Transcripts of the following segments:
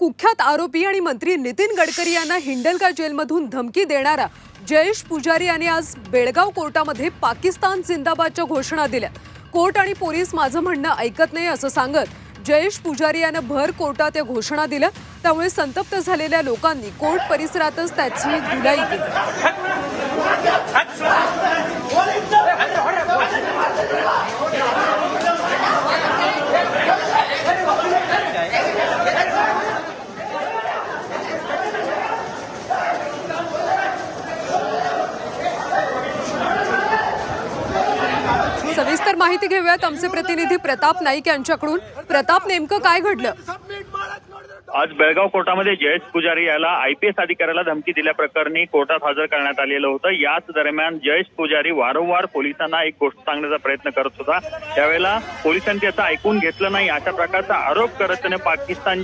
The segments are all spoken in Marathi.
कुख्यात आरोपी आणि मंत्री नितीन गडकरी यांना हिंडलगा जेलमधून धमकी देणारा जयेश पुजारी यांनी आज बेळगाव कोर्टामध्ये पाकिस्तान जिंदाबादच्या घोषणा दिल्या कोर्ट आणि पोलीस माझं म्हणणं ऐकत नाही असं सांगत जयेश पुजारी यानं भर कोर्टात या घोषणा दिल्या त्यामुळे संतप्त झालेल्या लोकांनी कोर्ट परिसरातच त्याची धुलाई केली. माहिती घेऊयात. आमचे प्रतिनिधी प्रताप नाईक यांच्याकडून. प्रताप नेमकं काय घडलं? आज बेळगाव कोर्टामध्ये जयेश पुजारी याला आयपीएस अधिकाऱ्याला धमकी दिल्याप्रकरणी कोर्टात हजर करण्यात आलेलं होतं. याच दरम्यान जयेश पुजारी वारंवार पोलिसांना एक गोष्ट सांगण्याचा प्रयत्न करत होता. त्यावेळेला पोलिसांनी त्याचं ऐकून घेतलं नाही. अशा प्रकारचा आरोप करत त्याने पाकिस्तान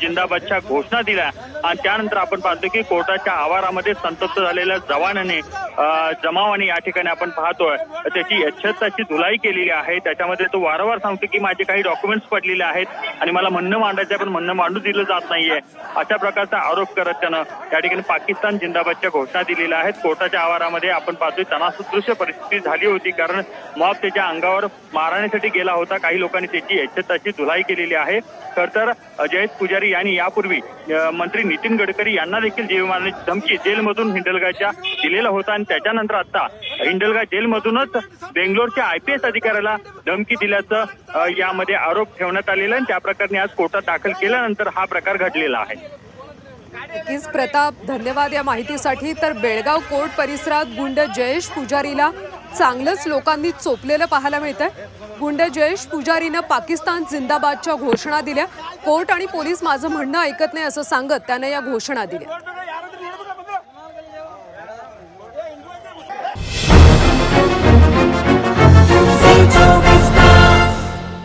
जिंदाबादच्या घोषणा दिल्या. आणि त्यानंतर आपण पाहतो की कोर्टाच्या आवारामध्ये संतप्त झालेल्या जवानाने जमावाने या ठिकाणी आपण पाहतोय. त्याची यच्छताची धुलाई केलेली आहे. त्याच्यामध्ये तो वारंवार सांगतो की माझे काही डॉक्युमेंट्स पडलेले आहेत आणि मला म्हणणं मांडायचं आहे, पण म्हणणं मांडू दिलं जात नाहीये. अशा प्रकारचा आरोप करत त्यानं या ठिकाणी पाकिस्तान जिंदाबादच्या घोषणा दिलेल्या आहेत. कोर्टाच्या आवारामध्ये आपण पाहतोय तणासदृश्य परिस्थिती झाली होती कारण मॉब त्याच्या अंगावर मारण्यासाठी गेला होता. काही लोकांनी त्याची यच्छताची धुलाई केलेली आहे. खर तर जयेश पुजारी यांनी यापूर्वी मंत्री नितीन गडकरी यांना देखील जीव मारण्याची धमकी जेलमधून हिंडलगाच्या दिलेला होता आणि त्याच्यानंतर आता हिंडलगा जेलमधूनच बेंगलोरच्या आयपीएस अधिकाऱ्याला धमकी दिल्याचं यामध्ये आरोप ठेवण्यात आलेला आणि त्या प्रकरणी आज कोर्टात दाखल केल्यानंतर हा प्रकार घडलेला आहे. नक्कीच प्रताप धन्यवाद या माहितीसाठी. तर बेळगाव कोर्ट परिसरात गुंड जयेश पुजारीला चांगलंच लोकांनी चोपलेलं पाहायला मिळतंय. गुंड जयेश पुजारीनं पाकिस्तान जिंदाबादच्या घोषणा दिल्या. कोर्ट आणि पोलीस माझं म्हणणं ऐकत नाही असं सांगत त्यानं या घोषणा दिल्या.